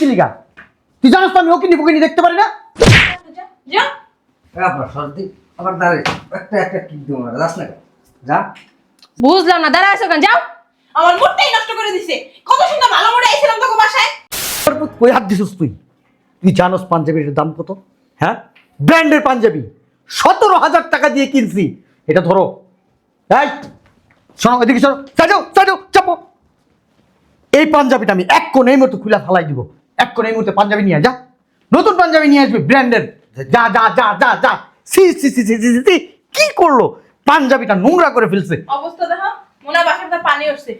চিলিগা তুই জানিস তো আমি ওকিনি ফকিনি দেখতে পারি না? যা। আবার সর্দি আবার দাঁড়িয়ে একটা একটা কিক দিব না যাস না যা। বুঝলাম না দাঁড়া আছো কেন? যাও। আমার মুডটাই নষ্ট করে দিছে। কত সুন্দর ভালো মুডে আইছিলাম তোকে বাসায়। কই হাত দিছিস তুই? তুই জানোস পাঞ্জাবির দাম কত? হ্যাঁ? ব্র্যান্ডের পাঞ্জাবি। সতেরো হাজার টাকা দিয়ে কিনছি। এটা ধরো। এই শোনো এদিকে শোনো। সাজাও সাজাও চাপো। এই পাঞ্জাবিটা আমি এক কোণ এই মতো খুলে ফালাই দিব। এক করে এই মুহূর্তে পাঞ্জাবি নিয়ে যা। নতুন পাঞ্জাবি নিয়ে আসবে ব্র্যান্ডের যা যা যা যা যা। সি সি সি সি সি কি করল? পাঞ্জাবিটা নোংরা করে ফেলছে। অবস্থা দেখো মনে ভিতর পানি উঠছে।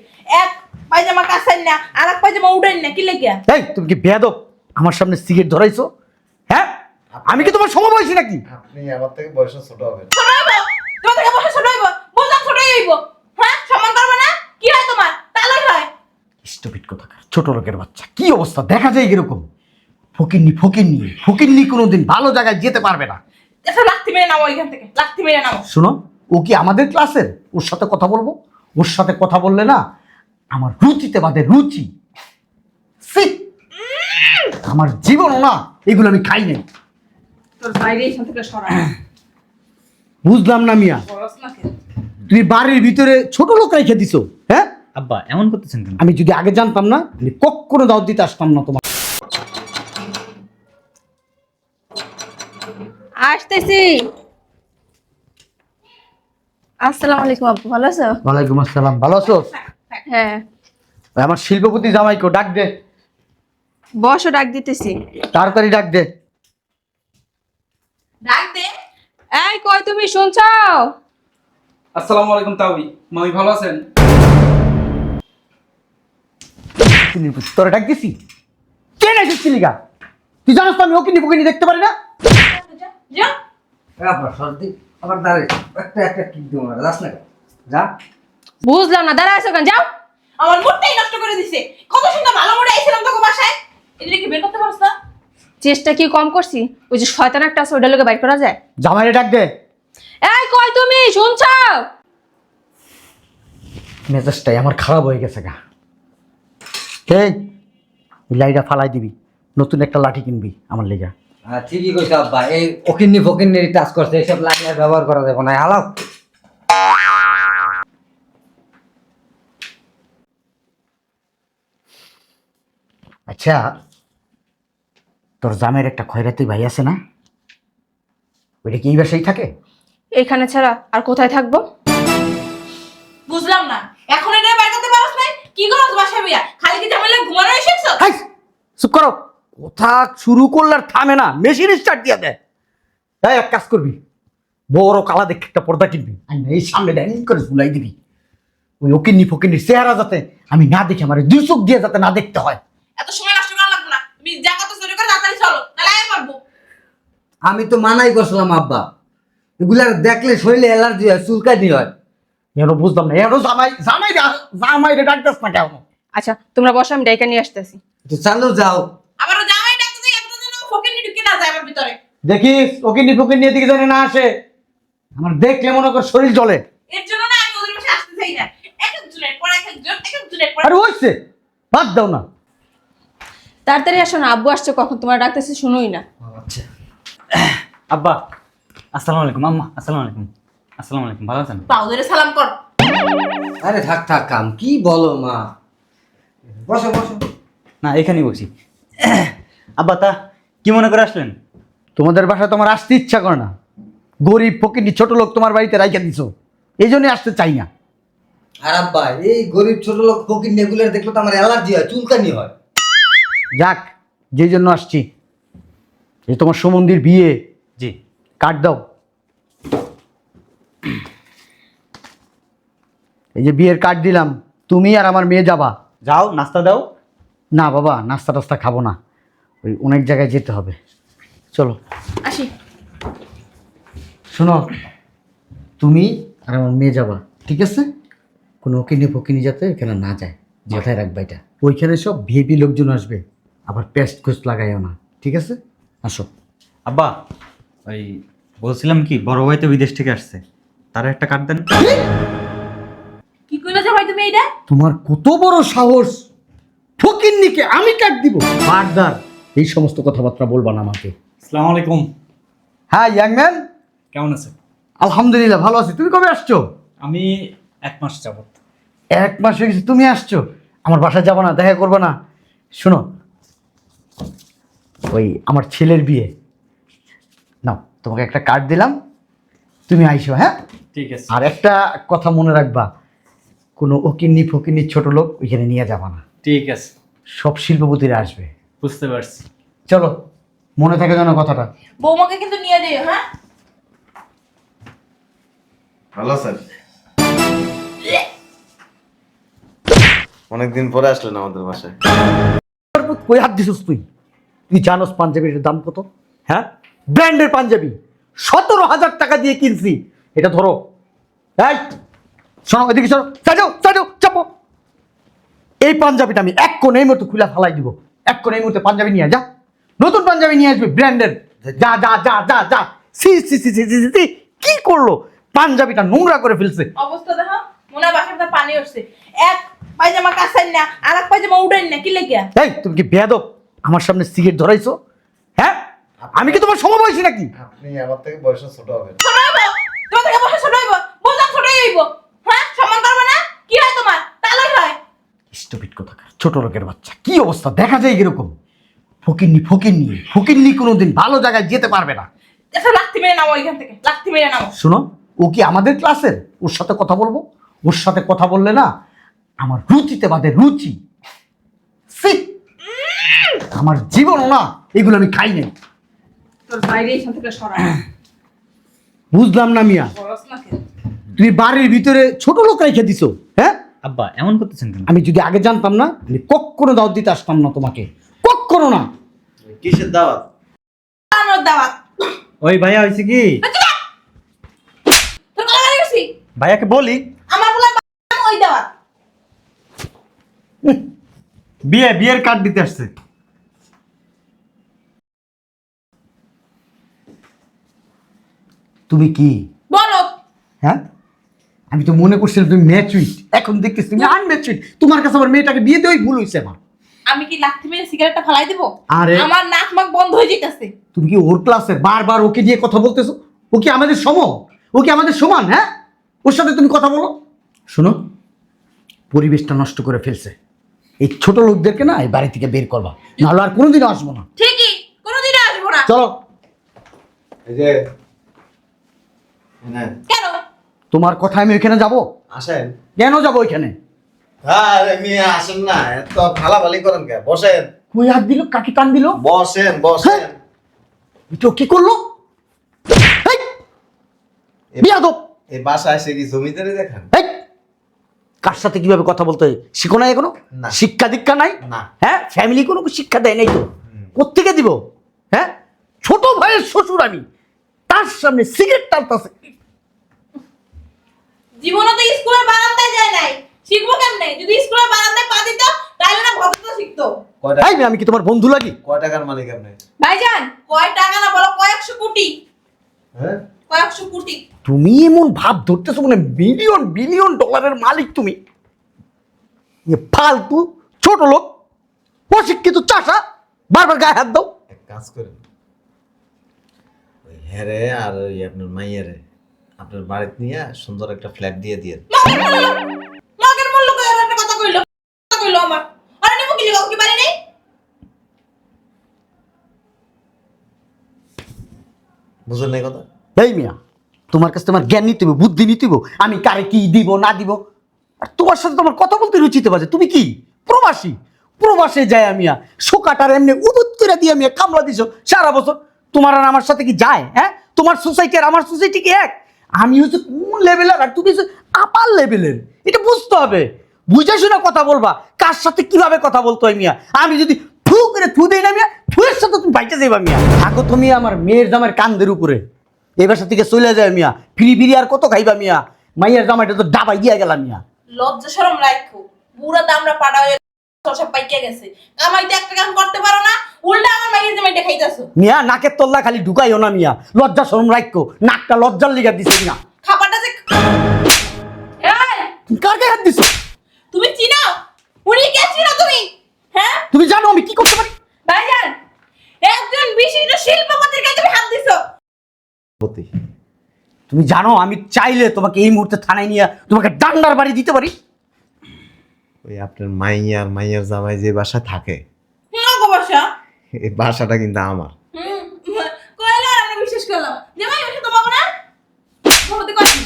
এক পায়জামা কাছাই না আর এক পায়জামা উঠাই না কি লেগে এই তুমি কি বেয়াদব? আমার সামনে সিগারেট ধরাইছো? হ্যাঁ? আমি কি তোমার সমবয়সী নাকি? আপনি আমার থেকে বয়সে ছোট হবেন ছোট হইব তোমার থেকে বসে ছোট হইব বুঝলাম ছোট হইব হ্যাঁ সম্মান করবে না কি হয় তোমার তাহলে হয় স্টুপিড কোথাকার ছোট লোকের বাচ্চা। কি অবস্থা? দেখা যায় এরকম। ফকিন্নি ফকিন্নি ফকিন্নি কোনোদিন ভালো জায়গায় যেতে পারবে না। একটা লাথি মেরে নামো এখান থেকে। লাথি মেরে নামো। শুনো ও কি আমাদের ক্লাসের? ওর সাথে কথা বলব? ওর সাথে কথা বললে না আমার রুচিতে বাদে রুচি। ছি! আমার জীবনও না এগুলো আমি খাই নাই। তোর বাইরে এখান থেকে সরা। বুঝলাম না মিয়া। তুমি বাড়ির ভিতরে ছোট লোক রেখে দিছো হ্যাঁ? আব্বা এমন করতেছেন কেন? আমি যদি আগে জানতাম না আমি কখনো দাওয়াত দিতে আসতাম না তোমার। আসতেছি। আসসালামু আলাইকুম আপু ভালো আছো? ওয়ালাইকুম আসসালাম ভালো আছো? হ্যাঁ। ওই আমার শিল্পপতি জামাইকে ডাক দে। বসো ডাক দিতেছি। তাড়াতাড়ি ডাক দে। ডাক দে। এই কই তুমি? শুনছো? আসসালামু আলাইকুম তাওই মামি ভালো আছেন? তোরা ডাক দিছি? কে এসেছিস চিলিগা তুই জানিস তো আমি ওকিনি ফকিনি দেখতে পারি না? যা। আবার সর্দি আবার দাঁড়িয়ে একটা একটা কিক দিব না যাস না যা। বুঝলাম না দাঁড়া কেন? যাও। আমার মুডটাই নষ্ট করে দিছে। কত সুন্দর ভালো মুডে আইছিলাম তোকে বাসায়। এদিকে কি বের করতে পারছ না? চেষ্টা কি কম করছি? ওই যে শয়তান একটা আছে ওইটা লোকে বাইর করা যায়? জামাইরে ডাক দে। এই কই তুমি? শুনছো মেজাজটাই আমার খারাপ হয়ে গেছে গা। লাইটা ফালাই দিবি। নতুন একটা লাঠি কিনবি আমার লেগা। হ্যাঁ ঠিকই কইছো আব্বা। এই ওকিন্নি ফকিন্নি টাচ করছে এইসব লাইন আর ব্যবহার করা যাবে না। হালাও আচ্ছা তোর জামের একটা খয়রাতি ভাই আছে না? ওইটা কি এই বাসায় থাকে? এখানে ছাড়া আর কোথায় থাকব? বুঝলাম না। এখন এটা বের করতে পারছ না কি করছ বাসায় বিয়া খালি কি ঝামেলা ঘুমানো এসেছ? হাই চুপ করো। কথা শুরু করলে আর থামে না। মেশিন স্টার্ট দিয়ে দেয় এই এক কাজ করবি। বড় কালা দেখে একটা পর্দা কিনবি। আমি এই সামনে ডাইনিং করে ঝুলাই দিবি। ওই ওকিন্নি ফকিন্নি চেহারা যাতে আমি না দেখে আমার দুই চোখ দিয়ে যাতে না দেখতে হয়। এত সময় নষ্ট করা লাগবে না। তুমি যা কত চুরি করে তাড়াতাড়ি চলো। তাহলে আমি পারব আমি তো মানাই করছিলাম আব্বা। এগুলা দেখলে শরীরে অ্যালার্জি হয় চুলকানি হয়। বুঝলাম না। এর জামাই জামাই জামাই রে ডাকতেছ না কেন? আচ্ছা তোমরা বসো আমি ডাইকা নিয়ে আসতেছি। তো চালু যাও। আবারও জামাই ডাকতে যাই এত যেন ফকির নি ঢুকে না যায় আমার ভিতরে। দেখিস ওকিন্নি ফকিন্নি এদিকে জানে না আসে। আমার দেখলে মনে কর শরীর জ্বলে। এর জন্য না আমি ওদের বাসায় আসতে চাই না। এক একজনের পর এক একজন এক একজনের পর আরে হইছে বাদ দাও না। তাড়াতাড়ি আসো না আব্বু আসছে কখন? তোমার ডাকতেছি শুনোই না। আচ্ছা। আব্বা আসসালামু আলাইকুম আম্মা আসসালামু আলাইকুম। আসসালামু আলাইকুম ভালো আছেন? পাও ধরে সালাম কর। আরে থাক থাক কাম কি বলো মা? বসো বসো। না এখানেই বসি। আব্বা তা কি মনে করে আসলেন? তোমাদের বাসায় তোমার আসতে ইচ্ছা করে না। গরিব ফকিন্নি ছোট লোক তোমার বাড়িতে রাইখা দিছো। এই জন্যই আসতে চাই না। আর আব্বা এই গরিব ছোট লোক ফকির নেগুলার দেখলে তো আমার অ্যালার্জি হয় চুলকানি হয়। যাক যেই জন্য আসছি। এই তোমার সুমন্দির বিয়ে। জি। কাট দাও। এই যে বিয়ের কার্ড দিলাম তুমি আর আমার মেয়ে যাবা। যাও নাস্তা দাও। না বাবা নাস্তা টাস্তা খাব না। ওই অনেক জায়গায় যেতে হবে। চলো। আসি। শোনো তুমি আর আমার মেয়ে যাবা ঠিক আছে? কোনো ওকিনি ফকিনি যাতে এখানে না যায়। মাথায় রাখবা এটা। ওইখানে সব ভিপি লোকজন আসবে। আবার পেস্ট কোস্ট লাগাইও না ঠিক আছে? আসো। আব্বা ওই বলছিলাম কি বড় ভাই তো বিদেশ থেকে আসছে। তার একটা কার্ড দেন। ভাই তুমি তোমার কত বড় সাহস? ফকিন্নিকে আমি কাট দিব? বারদার এই সমস্ত কথাবার্তা বলবা না আমাকে। আসসালামু আলাইকুম। হ্যাঁ ইয়াং ম্যান? কেমন আছেন? আলহামদুলিল্লাহ ভালো আছি। তুমি কবে আসছো? আমি এক মাস যাবত। এক মাস হয়ে গেছে তুমি আসছো? আমার বাসায় যাব না দেখা করব না। শোনো ওই আমার ছেলের বিয়ে। নাও তোমাকে একটা কার্ড দিলাম। তুমি আইসো হ্যাঁ? ঠিক আছে। আর একটা কথা মনে রাখবা। কোনো ওকিন্নি ফকিন্নি ছোট লোক ওইখানে নিয়ে যাবা না। ঠিক আছে। সব শিল্পপতিরা আসবে। বুঝতে পারছি। চলো মনে থাকে যেন কথাটা। বৌমাকে কিন্তু নিয়ে যেও হ্যাঁ? ভালো স্যার। অনেকদিন পরে আসলেন আমাদের বাসায়। কই হাত দিছিস তুই? তুই জানোস পাঞ্জাবির দাম কত হ্যাঁ? ব্র্যান্ডের পাঞ্জাবি। সতেরো হাজার টাকা দিয়ে কিনছি। এটা ধরো। এই! শোনো এদিকে শোনো। চাপো। এই পাঞ্জাবিটা আমি এক কোণ এই মুহূর্তে খুলে ফালাই দিব। এক কোণ এই মুহূর্তে পাঞ্জাবি নিয়ে যা। নতুন পাঞ্জাবি নিয়ে আসবে ব্র্যান্ডের। যা যা যা যা যা। সি সি সি সি সি সি, কি করল? পাঞ্জাবিটা নোংরা করে ফেলছে। অবস্থা দেখো মনে বাসার পানি উঠছে। এক পায়জামা কাছেন না আর এক পায়জামা উঠেন না কি লেগে এই তুমি কি বেয়াদব? আমার সামনে সিগারেট ধরাইছো? হ্যাঁ? আমি কি তোমার সমবয়সী নাকি? আপনি আমার থেকে বয়সে ছোট হবেন। ছোট হইব? তোমার থেকে বয়স ছোট হইব? ছোটই হইব হ্যাঁ সম্মান করবে না কি হয় তোমার তাহলেই হয় স্টুপিড কোথাকার ছোট লোকের বাচ্চা। কি অবস্থা? দেখা যায় এরকম। ফকিরনি ফকিরনি ফকিরনি কোনোদিন ভালো জায়গায় যেতে পারবে না। একটা লাথি মেরে নামো এখান থেকে লাথি মেরে নামো। শোনো ও কি আমাদের ক্লাসের? ওর সাথে কথা বলব? ওর সাথে কথা বললে না আমার রুচিতে বাদে রুচি। ছি! আমার জীবনও না এগুলো আমি খাই নাই। তোর বাইরে এখান থেকে সরা বুঝলাম না মিয়া। তুমি বাড়ির ভিতরে ছোট লোক রেখে দিছো হ্যাঁ? আব্বা এমন করতেছেন কেন? আমি যদি আগে জানতাম না আমি কখনো দাওয়াত দিতে আসতাম না তোমাকে। কখনো না। কিসের দাওয়াত? আমার দাওয়াত। ওই ভাইয়া হয়েছে কি? তোর কথা বলে গেছি ভাইয়াকে বলি। আমার বলে ওই দাওয়াত? বিয়ে বিয়ের কার্ড দিতে আসছে। তুমি কি? বলো। হ্যাঁ? আমি তো মনে করছিলাম তুমি ম্যাচুইট এখন দেখতেছি তুমি আনম্যাচুইট তোমার কাছে আমার মেয়েটাকে বিয়ে দেওয়াই ভুল হয়েছে আমার। আমি কি লাথি মেরে সিগারেটটা ফালাই দিব? আরে- আমার নাক মাক বন্ধ হয়ে যেতেছে তুমি কি ওর ক্লাসের বারবার ওকে নিয়ে কথা বলতেছো? ও কি আমাদের সম ও কি আমাদের সমান হ্যাঁ? ওর সাথে তুমি কথা বলো। শোনো পরিবেশটা নষ্ট করে ফেলছে। এই ছোট লোকদেরকে না এই বাড়ি থেকে বের করবা। নাহলে আর কোনোদিনও আসব না। ঠিকই কোনোদিনও আসব না। চলো। এই যে কেন? তোমার কথা আমি ওইখানে যাব? আসেন। কেন যাব ওইখানে? আরে মেয়ে আসেন না এত ভালাভালি করেন কে? বসেন। কই হাত দিল? কাকে কান দিল? বসেন বসেন। এটা কি করল? বিয়াদব! এই বাসা এসে কি জমিদারি দেখেন? কার সাথে কীভাবে কথা বলতে হয়? শিখো না এখনও? না। শিক্ষা দীক্ষা নাই? না। হ্যাঁ? ফ্যামিলি কোনো শিক্ষা দেয় নাই তো? কোথেকে দিব? হ্যাঁ? ছোট ভাইয়ের শ্বশুর আমি। তার সামনে সিগারেট টানতেছে। জীবনে তো স্কুলের বারান্দায় যায় নাই। শিখব কেমনে? যদি স্কুলের বারান্দায় পা দিত তাহলে না ভদ্রতা শিখতো। কয় টাকা? আমি কি তোমার বন্ধু লাগি কয় টাকার মালিক আপনি? ভাইজান কয় টাকা না বলো কয়েকশো কোটি। হ্যাঁ? কয়েকশো কোটি। তুমি এমন ভাব ধরতেছো মানে বিলিয়ন বিলিয়ন ডলারের মালিক তুমি। এ ফালতু ছোট লোক অশিক্ষিত চাষা বারবার গায়ে হাত দাও। এক কাজ করেন। ওই হ্যারে আর ওই আপনার মাইয়ারে। আপনার বাড়িতে নিয়ে সুন্দর একটা ফ্ল্যাট দিয়ে দিয়ে মগের মূল্য কই? আর একটা কথা কইলো। কথা কইলো আমার। আরে নেব কি লিগা কি পারি নাই? বুঝলেন কথা? এই মিয়া তোমার কাছে তোমার জ্ঞান নিতে হবে বুদ্ধি নিতে হবে। আমি কারে কি দিব না দিব? আর তোমার সাথে তোমার কথা বলতে রুচিতে বাজে। তুমি কি? প্রবাসী। প্রবাসে যায় আমি শোকাটার এমনি উদুত করে দিয়ে আমি কামলা দিছ সারা বছর। তোমার আর আমার সাথে কি যায় হ্যাঁ? তোমার সোসাইটি আর আমার সোসাইটি কি এক? আমি হচ্ছে কোন লেভেলের আর তুমি হচ্ছে আপার লেভেলের এটা বুঝতে হবে। বুঝে শুনে কথা বলবা। কার সাথে কীভাবে কথা বলতে হয় মিয়া? আমি যদি ফু করে থু দেই না মিয়া থুয়ের সাথে তুমি বাইতে যাইবা মিয়া। থাকো তুমি আমার মেয়ের জামার কান্দের উপরে। এবার বাসা থেকে চলে যায় মিয়া। ফিরি ফিরি আর কত খাইবা মিয়া? মাইয়ার জামাইটা তো ডাবাই গিয়া গেলাম মিয়া। লজ্জা শরম রাখো বুড়া দামরা পাড়া হয়ে সব পাইকে গেছে। কামাইতে একটা কাম করতে পারো না, উল্টা আমার মাইয়ের জামাইটা মিয়া নাকের তল্লা খালি ঢুকাইও না মিয়া। লজ্জা শরম রাখো নাকটা লজ্জার লিগা দিছে না খাবারটা যে এই, কার গায়ে হাত দিছো? তুমি চিনো? উনি কে চিনো তুমি? হ্যাঁ? তুমি জানো আমি কি করতে পারি? ভাইজান একজন বিশিষ্ট শিল্পপতির কাছে তুমি হাত দিছো। পতি তুমি জানো আমি চাইলে তোমাকে এই মুহূর্তে থানায় নিয়ে তোমাকে ডান্ডার বাড়ি দিতে পারি? ওই আপনার মাইয়ার মাইয়ার জামাই যে বাসা থাকে। গো বাসা। এই বাসাটা কিন্তু আমার হুম কইলে আর আমি ওটা তো বাবা না কই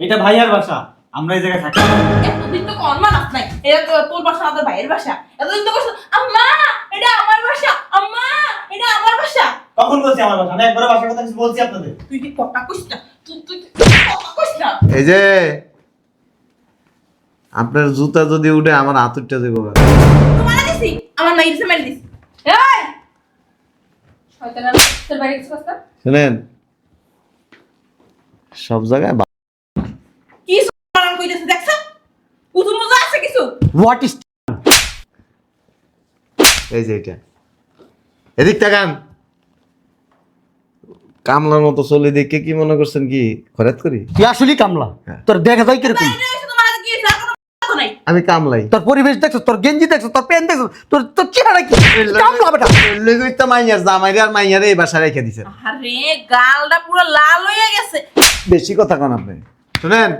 এটা ভাইয়ার বাসা আমরা এই জায়গায় থাকি। এতদিন তো কোন মানাস নাই। এটা তো তোর বাসা না তোর ভাইয়ের বাসা। এতদিন তো কইছ আম্মা এটা আমার বাসা। আম্মা এটা আমার বাসা। কখন বলছি আমার বাসা? আমি একবার বাসার কথা কিছু বলছি আপনাদের। তুই কি কথা কইছ না? তুই তুই কথা কইছ না? এই যে আপনার জুতা যদি উঠে আমার আতুরটা দেবো। তুই মারা দিছি। আমার মাইর সে দিছি। এই শয়তান আর তোর বাড়ি কিছু কথা শুনেন সব জায়গায় কি পালন কইতেছে দেখছ? উজু মুজু আছে কিছু? হোয়াট ইজ এই যে এটা। এদিক তাকান। কামলার মতো চলে দেখে কি মনে করছেন কি? খরাত করি? তুই আসলেই কামলা। হ্যাঁ। তোর দেখা যায় কীরকম বাইরে এসে তোমার আগে কি হইছে আর কোনো কথা নাই আমি কামলাই। তোর পরিবেশ দেখছ তোর গেঞ্জি দেখছ তোর প্যান্ট দেখছ তোর তোর চেহারা কি? কামলা বেটা। লেগুই তো মাইয়ার জামাইরে আর মাইয়ারে এই বাসা রেখে দিছেন আরে গালটা পুরো লাল হয়ে গেছে। বেশি কথা কন আপনি। শুনেন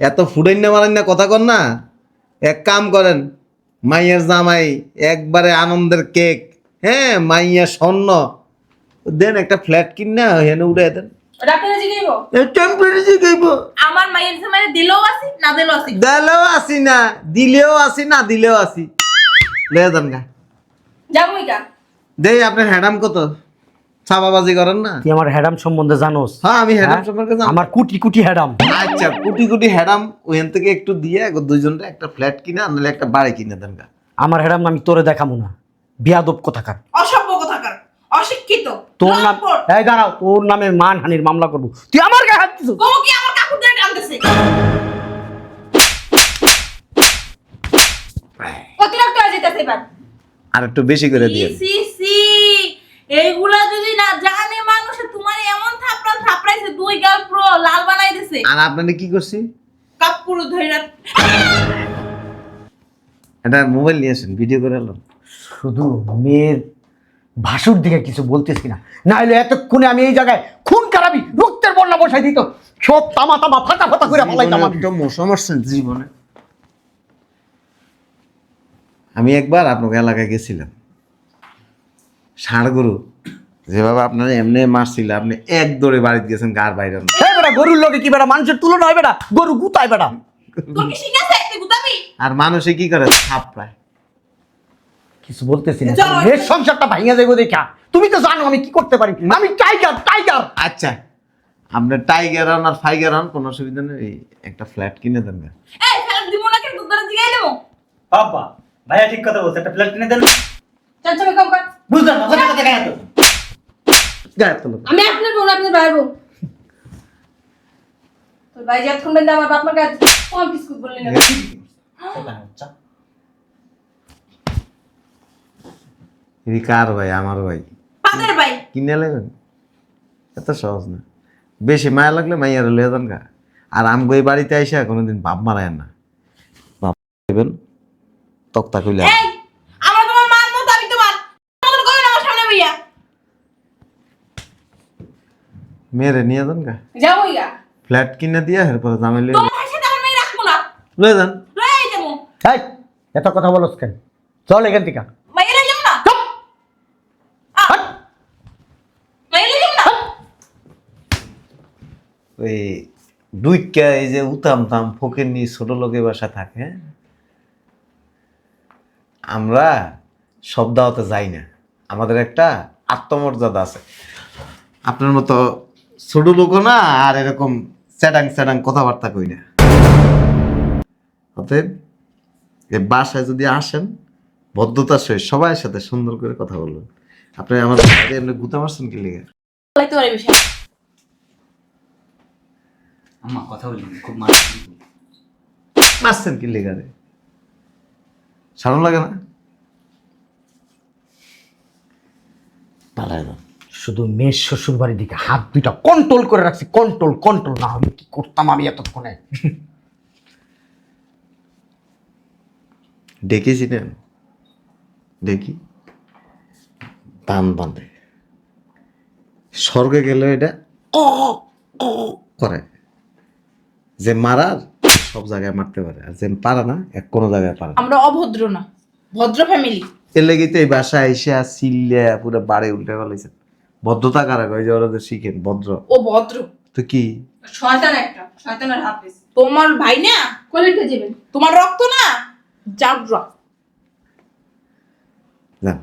এত ফুডাইন না মারান না কথা কন না। এক কাম করেন মাইয়ের জামাই একবারে আনন্দের কেক। হ্যাঁ মাইয়া স্বর্ণ। দেন একটা ফ্ল্যাট কিন না হেনে উঠে দেন। টেম্পারেরি আমার মাইয়ের সে মানে দিলেও আসি না দিলেও আসি। দিলেও আসি না দিলেও আসি না দিলেও আসি। লে দেন গা। যাবই কা। দেই আপনার হ্যাডাম কত? ছাপাবাজি করেন না? তুই আমার হ্যাডাম সম্বন্ধে জানোস। হ্যাঁ আমি হ্যাডাম হ্যাঁ? সম্পর্কে জানি। আমার কুটি কুটি হ্যাডাম। আচ্ছা কোটি কোটি হ্যাডাম ওখান থেকে একটু দিয়ে দুইজনটা একটা ফ্ল্যাট কিনা নাহলে একটা বাড়ি কিনে দেন গা। আমার হ্যাডাম আমি তোরে দেখাবো না। বিয়াদব কোথাকার। অসভ্য কথাকার। অশিক্ষিত। তোর নাম। এই দাঁড়াও তোর নামে মানহানির মামলা করব। তুই আমার গায়ে হাত দিছিস? আর একটু বেশি করে দিয়ে সি সি এইগুলা যদি না জানে মানুষ তোমার এমন থাপড়ান থাপড়াইছে দুই গাল পুরো লাল বানাই দিছে। আর আপনারা কি করছি? কাপ পুরো ধইরা এটা মোবাইল নিয়ে আসেন ভিডিও করে শুধু মেয়ের ভাসুর দিকে কিছু বলতেছি না। না হলে এতক্ষণে আমি এই জায়গায় খুন খারাপি রক্তের বন্যা বসাই দিত। সব তামা তামা ফাটা ফাটা করে ফেলাইতাম আমি। মারছেন জীবনে। আমি একবার আপনাকে এলাকায় গেছিলাম। ষাঁড় গরু যেভাবে আপনারা এমনি মারছিল আপনি এক দৌড়ে বাড়িতে গেছেন গার বাইরে না। বেটা গরুর লোকে কি বেটা মানুষের তুলনা হয় বেটা? গরু গুতায় বেটা। আর মানুষে কি করে? থাপ প্রায়। কিছু বলতেছি না। চলো। মেয়ের সংসারটা ভাঙিয়া যাব দেখা। তুমি তো জানো আমি কি করতে পারি। আমি টাইগার টাইগার আচ্ছা। আপনার টাইগার আন আর ফাইগার আন কোনো অসুবিধা নেই। এই একটা ফ্ল্যাট কিনে দেন গা। এই ফেরত দিব না কেন? তোর জিগাই দেবো। বাবা ভাইয়া ঠিক কথা বলছে একটা ফ্ল্যাট কিনে দেন। চাঞ্চমি কম কর। বুঝলাম না কথা কথা কেন গায়ে তোলো। আমি আপনার বোন আপনার ভাইয়ের বোন। তোর ভাই যতক্ষণ বেঁধে আমার বাপ মার কাছে কম বিস্কুট বললি না। এই কার ভাই? আমার ভাই। পাতের ভাই। কিনে নেবেন এত সহজ না। বেশি মায়া লাগলে মাইয়ার লয়ে যান গা। আর আমগো এই বাড়িতে আইসা কোনোদিন বাপ মারায় না। বাপ দেবেন তক্তা কইলে এই আমরা তোমার মার মতো আমি তোমার মতন কই না আমার সামনে ভাইয়া মেয়েরে নিয়ে যান গা। গা। ফ্ল্যাট কিনে দিয়া এরপরে জামাই লয়ে তোমার সাথে আমার মেয়ে রাখব না। লয়ে যান। লই যাব। এই এত কথা বলস কেন? চল এখান থেকে মাইয়া লই যাব না চুপ! আ, হাট! মাইয়া লই যাব না ওই দুইটা এই যে উতাম তাম ফকির নি ছোট লোকে বাসা থাকে হ্যাঁ? আমরা সব দাওয়াতে যাই না। আমাদের একটা আত্মমর্যাদা আছে। আপনার মতো ছোট লোকও না, আর এরকম স্যাডাং স্যাডাং কথাবার্তা কই না। অতএব এই বাসায় যদি আসেন, ভদ্রতার সহিত সবার সাথে সুন্দর করে কথা বলবেন। আপনি আমার বাইরে এমনি গুতা মারছেন কি লেগে? আম্মা কথা বলি খুব মার মারছেন কি লেগে রে সারণ লাগে না? পালায় শুধু মেয়ের শ্বশুর বাড়ির দিকে হাত দুইটা কন্ট্রোল করে রাখছি কন্ট্রোল কন্ট্রোল না হলে কি করতাম আমি এতক্ষণে? ডেকেছিলেন দেখি। টান বাঁধে। স্বর্গে গেলে এটা করে। যে মারার সব জায়গায় মারতে পারে আর যে পারে না এক কোনো জায়গায় পারে আমরা অভদ্র না ভদ্র ফ্যামিলি এর লেগে তো এই বাসায় এসে সিল্লে পুরো বাড়ি উল্টে ফেলেছে ভদ্রতা কারা কয়? যে ওরা তো শিখেন ভদ্র। ও ভদ্র। তো কি? শয়তান একটা শয়তানের হাফিজ তোমার ভাই না? কোলেটে যাবেন তোমার রক্ত না? জাবরা জান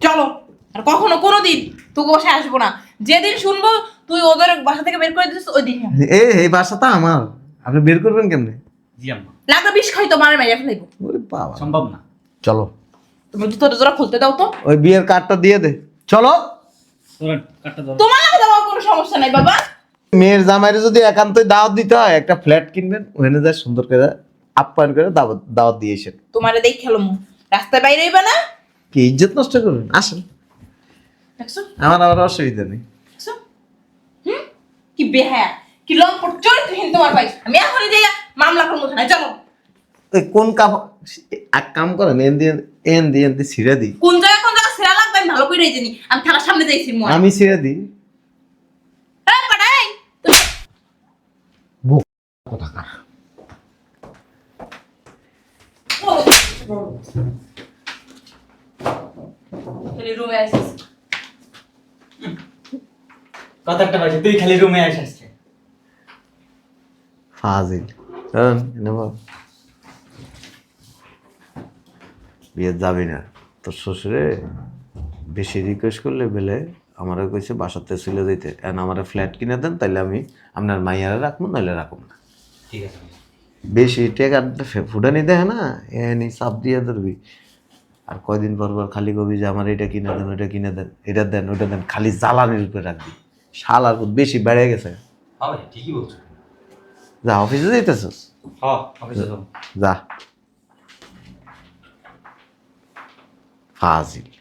চলো আর কখনো কোনোদিন তোকে বসে আসব না। যেদিন শুনব তুই ওদের বাসা থেকে বের করে দিস ওই দিন এ এই বাসা তো আমার। আপনি বের করবেন কেমনে? জি আম্মা। লাগবে বিষ খাই তো মারে মেরে ফেলাইবো। ওরে বাবা। সম্ভব না। চলো। তুমি জুতোটা জোড়া খুলতে দাও তো। ওই বিয়ের কার্ডটা দিয়ে দে। চলো। তোমার লাগে দেওয়া কোনো সমস্যা নাই বাবা। মেয়ের জামাইরে যদি একান্তই দাওয়াত দিতে হয় একটা ফ্ল্যাট কিনবেন ওখানে যায় সুন্দর করে আপ্যায়ন করে দাওয়াত দাওয়াত দিয়ে এসেন। তোমারে দেখ খেলো রাস্তায় বাইরে হইবা না? কি ইজ্জত নষ্ট করবেন? আসেন। দেখছ? আমার আবার অসুবিধা নেই। হুম? কি বেহায়া। কি লম্পট চরিত্রহীন তোমার ভাই। আমি এখনই যাই মামলা করব না চলো। ওই কোন কাপ এক কাম করেন এন দিয়ে এন দিয়ে এন দিয়ে ছিঁড়ে দিই। কোন জায়গায় কোন জায়গায় সেরা লাগবে আমি ভালো করে জানি। আমি থানার সামনে যাইছি মু। আমি ছিঁড়ে দিই। পাঠাই কোথাকার? রুমে আসিস কথা একটা পাইছি তুই খালি রুমে আসে আসছে ফাজিল। নেব বিয়ে যাবি না। তোর শ্বশুরে বেশি রিকোয়েস্ট করলে বেলে আমারে কইছে বাসাতে চলে যেতে এখন আমার ফ্ল্যাট কিনে দেন তাইলে আমি আপনার মাইয়ারে রাখব নাহলে রাখব না। ঠিক আছে। বেশি টেকা ফুটানি দেয় না এনি চাপ দিয়ে ধরবি। আর কয়দিন পর পর খালি কবি যে আমার এটা কিনে দেন ওটা কিনে দেন এটা দেন ওটা দেন খালি জ্বালানির উপরে রাখবি। শাল আর বেশি বেড়ে গেছে। ঠিকই বলছো। যা অফিসে যেতেছস যা ফাজিল